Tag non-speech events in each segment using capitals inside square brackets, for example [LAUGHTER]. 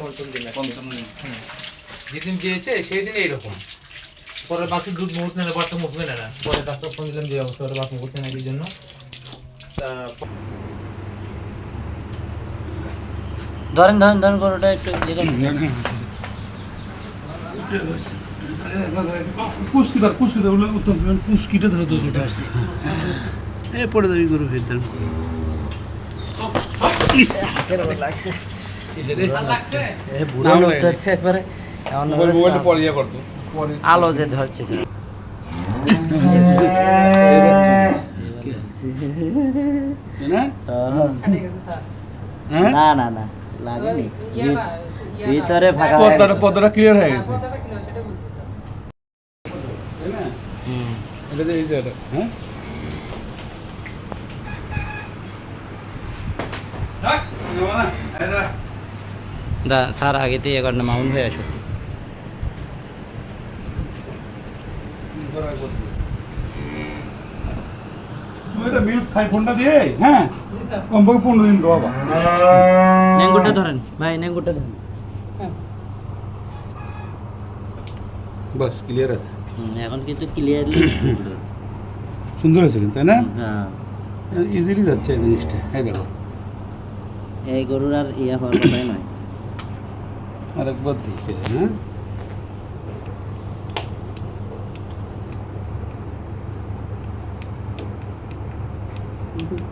পঞ্চম দিন। পঞ্চম দিন। যেদিন দিয়েছে সেই দিন এইরকম পরে বাকি দুধ মুহূর্ত নেই বাচ্চা মুখ নেয় না। পরে ডাক্তার ফোন দিলাম যে অবস্থা ওরা বাচ্চা নেয় জন্য। তা ধরেন ধরেন ধরেন গরুটা একটু। কুস্কি ধর কুস্কি ধর উত্তম কুস্কিটা ধরে তো। দুটো আসছে এ পড়ে দাবি গরু ফেরতাম লাগছে। বুড়ো লোক ধরছে একবারে আলো যে ধরছে না না না লাগেনি ভিতরে ফাঁকা ক্লিয়ার হয়ে গেছে। হ্যাঁ? দা স্যার আগেতে ইয়ে করেন মাউন্ট হয়ে আসো তুমি এটা মিল্ক সাইফোনটা দিয়ে হ্যাঁ? কমপক্ষে পনেরো দিন বাবা। নেঙ্গুটা ধরেন। ভাই নেঙ্গুটা ধরেন। বাস ক্লিয়ার আছে। হুম, এখন কিন্তু ক্লিয়ারলি [COUGHS] সুন্দর আছে কিন্তু তাই না? হ্যাঁ। ইজিলি যাচ্ছে জিনিসটা এই দেখো। এই গরুর আর ইয়ে হওয়ার কথাই নয়। আরেকবার দেখে হ্যাঁ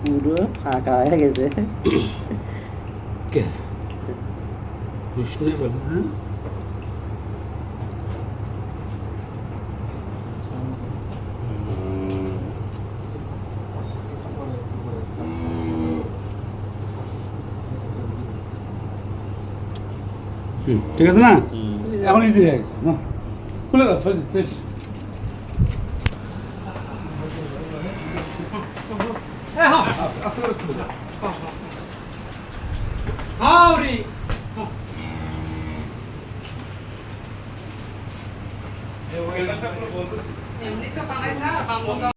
পুরো ফাঁকা হয়ে গেছে কে কৃষ্ণ বলে হ্যাঁ ঠিক আছে না? এখন ইজি হয়ে গেছে না? খুলে দাও সজি বেশ। এমনি তো বানাইছা